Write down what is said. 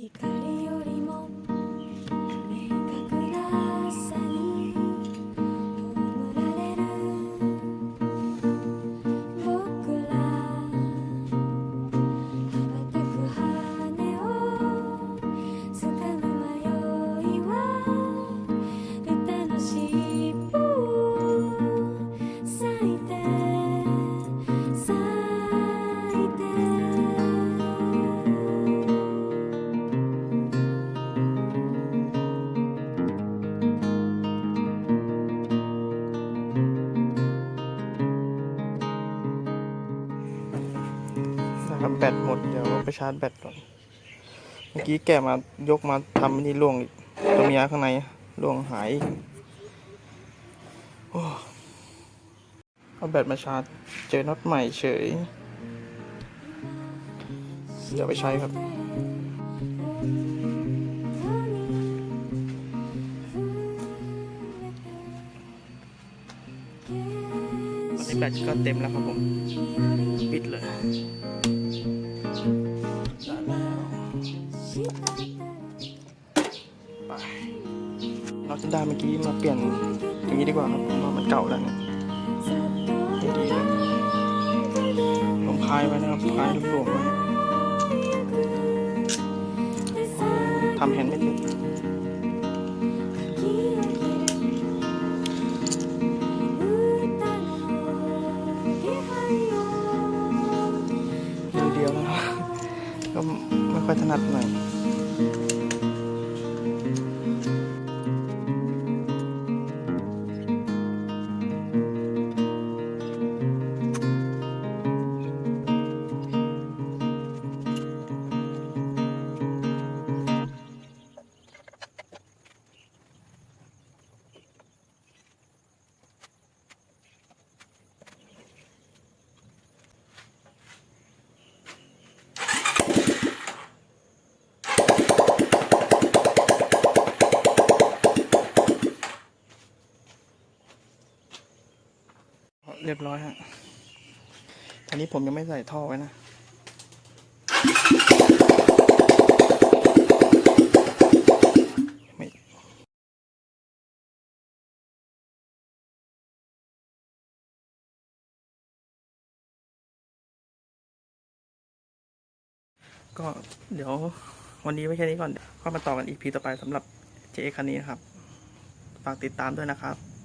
光よりも ครับแบตหมดเดี๋ยวไปชาร์จแบตก่อน เมื่อกี้แกะมายกมาทำนี่ล่วงอีกตัวเมียข้างในล่วงหายเอาแบตมาชาร์จ เจอน็อตใหม่เฉย เดี๋ยวไปใช้ครับตอนนี้แบตก็เต็มแล้วครับผม ปิดเลย ไปเราจะได้เมื่อกี้มาเปลี่ยนอย่างนี้ดีกว่าครับผมว่ามันเก่าแล้วเนี่ยไม่ดีเลยผมคลายไว้นะครับคลายรวมๆไว้ทำแฮนด์ไม่ติดมือเดียวนะครับก็ไม่ค่อยถนัดหน่อย เรียบร้อยฮะตอนนี้ผมยังไม่ใส่ท่อไว้นะก็เดี๋ยววันนี้ไว้แค่นี้ก่อนก็มาต่อกันอีพีต่อไปสำหรับ JX คันนี้นะครับ ฝากติดตามด้วยนะครับ